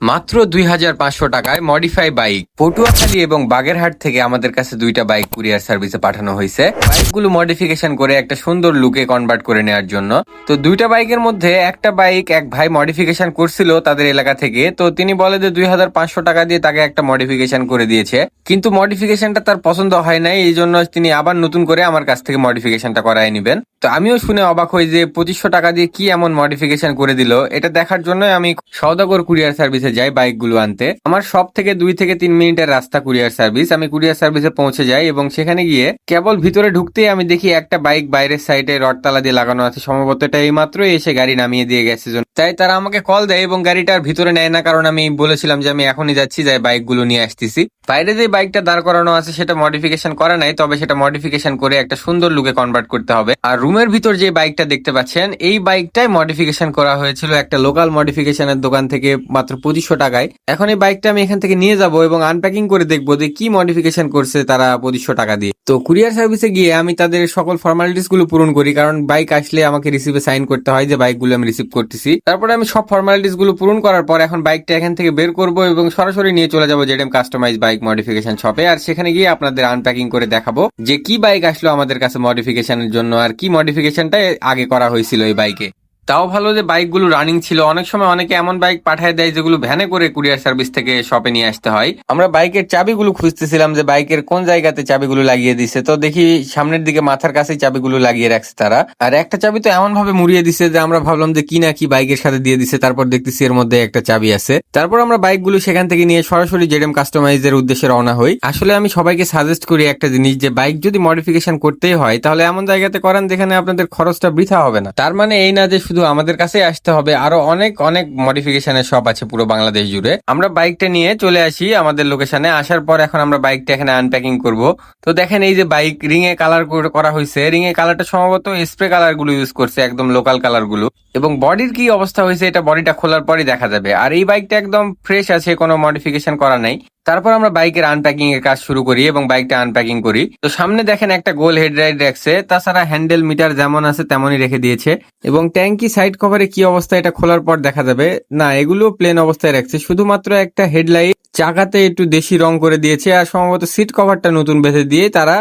মাত্র দুই হাজার পাঁচশো টাকায় মডিফাই বাইক পটুয়াখালী এবং বাগেরহাট থেকে আমাদের কাছে দুইটা বাইক কুরিয়ার সার্ভিসে পাঠানো হয়েছে। বাইকগুলো মডিফিকেশন করে একটা সুন্দর লুকে কনভার্ট করে নেওয়ার জন্য। তো দুইটা বাইকের মধ্যে একটা বাইক এক ভাই মডিফিকেশন করছিল তাদের এলাকা থেকে। তো তিনি বলে যে দুই হাজার পাঁচশো টাকা দিয়ে তাকে একটা মডিফিকেশন করে দিয়েছে। কিন্তু মডিফিকেশনটা তার পছন্দ হয় নাই, এই জন্য তিনি আবার নতুন করে আমার কাছ থেকে মডিফিকেশনটা করায় নিবেন। তো আমিও শুনে অবাক হই যে পঁচিশশো টাকা দিয়ে কি এমন মডিফিকেশন করে দিল, এটা দেখার জন্য আমি সৌদাগর কুরিয়ার সার্ভিসে যাই বাইকগুলো আনতে, আমার সব থেকে দুই থেকে তিন মিনিটের রাস্তা কুরিয়ার সার্ভিস। আমি কুরিয়ার সার্ভিসে পৌঁছে যাই এবং সেখানে গিয়ে কেবল ভিতরে ঢুকতেই আমি দেখি একটা বাইক বাইরের সাইডে রডতালা দিয়ে লাগানো আছে। সম্ভবত এটা এই মাত্রই এসে গাড়ি নামিয়ে দিয়ে গেছে। তাই তারা আমাকে কল দেয় এবং গাড়িটার ভিতরে নেয় না, কারণ আমি বলেছিলাম যে আমি এখনই যাচ্ছি, যাই বাইকগুলো নিয়ে আসতেছি। বাইরে যে বাইকটা দাঁড় করানো আছে, সেটা মডিফিকেশন করা নাই, তবে সেটা মডিফিকেশন করে একটা সুন্দর লুকে কনভার্ট করতে হবে। আর রুমের ভিতর যে বাইকটা দেখতে পাচ্ছেন, এই বাইকটাই মডিফিকেশন করা হয়েছিল একটা লোকাল মডিফিকেশনের দোকান থেকে মাত্র পঁচিশশো টাকায়। এখন এই বাইকটা আমি এখান থেকে নিয়ে যাব এবং আনপ্যাকিং করে দেখব যে কি মডিফিকেশন করছে তারা পঁচিশশো টাকা দিয়ে। তো কুরিয়ার সার্ভিসে গিয়ে আমি তাদের সকল ফর্মালিটিসগুলো পূরণ করি, কারণ বাইক আসলে আমাকে রিসিভে সাইন করতে হয় যে বাইকগুলো আমি রিসিভ করতেছি। তারপরে আমি সব ফর্মালিটিসগুলো পূরণ করার পর এখন বাইকটা এখান থেকে বের করব এবং সরাসরি নিয়ে চলে যাব জেডএম কাস্টমাইজ বাইক মডিফিকেশন শপে আর সেখানে গিয়ে আপনাদের আনপ্যাকিং করে দেখাবো যে কি বাইক আসলো আমাদের কাছে মডিফিকেশনের জন্য আর কি মডিফিকেশনটা আগে করা হয়েছিল এই বাইকে তাও ভালো যে বাইকগুলো রানিং ছিল। অনেক সময় অনেকে এমন বাইক পাঠায় দেয় যেগুলো ভ্যানে করে কুরিয়ার সার্ভিস থেকে শপে নিয়ে আসতে হয়। আমরা বাইকের চাবিগুলো খুঁজতেছিলাম যে বাইকের কোন জায়গাতে চাবিগুলো লাগিয়ে দিছে। তো দেখি সামনের দিকে মাথার কাছেই চাবিগুলো লাগিয়ে রাখছে তারা। আর একটা চাবি তো এমন ভাবে মুড়িয়ে দিছে যে আমরা ভাবলাম যে কি না কি বাইকের সাথে দিয়ে দিছে। তারপর দেখতেছি এর মধ্যে একটা চাবি আছে। তারপর আমরা বাইকগুলো সেখান থেকে নিয়ে সরাসরি জেডএম কাস্টমাইজের উদ্দেশ্যে রওনা হই। আসলে আমি সবাইকে সাজেস্ট করি একটা জিনিস যে বাইক যদি মডিফিকেশন করতেই হয়, তাহলে এমন জায়গাতে করান যেখানে আপনাদের খরচটা বৃথা হবে না। তার মানে এই না যে শুধু আমাদের কাছে আসতে হবে। আরও অনেক অনেক মডিফিকেশনের শপ আছে পুরো বাংলাদেশ জুড়ে। আমরা বাইকটা নিয়ে চলে আসি আমাদের লোকেশনে আসার পর এখন আমরা বাইকটা এখানে আনপ্যাকিং করব। তো দেখেন এই যে বাইক রিং এ কালার করা হয়েছে রিং এ কালারটা সম্ভবত স্প্রে কালারগুলো ইউজ করছে, একদম লোকাল কালারগুলো। এবং বডির কি অবস্থা হয়েছে, এটা বডিটা খোলার পরই দেখা যাবে। আর এই বাইকটা একদম ফ্রেশ আছে, কোনো মডিফিকেশন করা নাই। তারপর আমরা বাইকের আনপ্যাকিং এর কাজ শুরু করি এবং বাইকটা আনপ্যাকিং করি। তো সামনে দেখেন একটা গোল হেডলাইট রাখছে, তাছাড়া হ্যান্ডেল মিটার যেমন আছে তেমনই রেখে দিয়েছে। এবং ট্যাঙ্কি সাইড কভারে কি অবস্থা, এটা খোলার পর দেখা যাবে। না, এগুলো প্লেন অবস্থায় রাখছে। শুধুমাত্র একটা হেডলাইট চাকাতে একটু দেশি রং করে দিয়েছে আর সম্ভবত সিট কভারটা নতুন বেঁধে দিয়ে তারা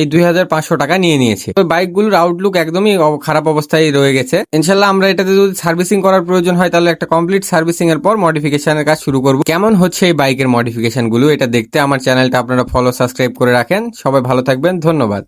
এই দুই হাজার পাঁচশো টাকা নিয়ে নিয়েছে। তো বাইকগুলোর আউটলুক একদমই খারাপ অবস্থায় রয়ে গেছে। ইনশাল্লাহ আমরা এটাতে যদি সার্ভিসিং করার প্রয়োজন হয়, তাহলে একটা কমপ্লিট সার্ভিসিং এর পর মডিফিকেশনের কাজ শুরু করব। কেমন হচ্ছে এই বাইকের মডিফিকেশনগুলো, এটা দেখতে আমার চ্যানেলটা আপনারা ফলো সাবস্ক্রাইব করে রাখেন। সবাই ভালো থাকবেন, ধন্যবাদ।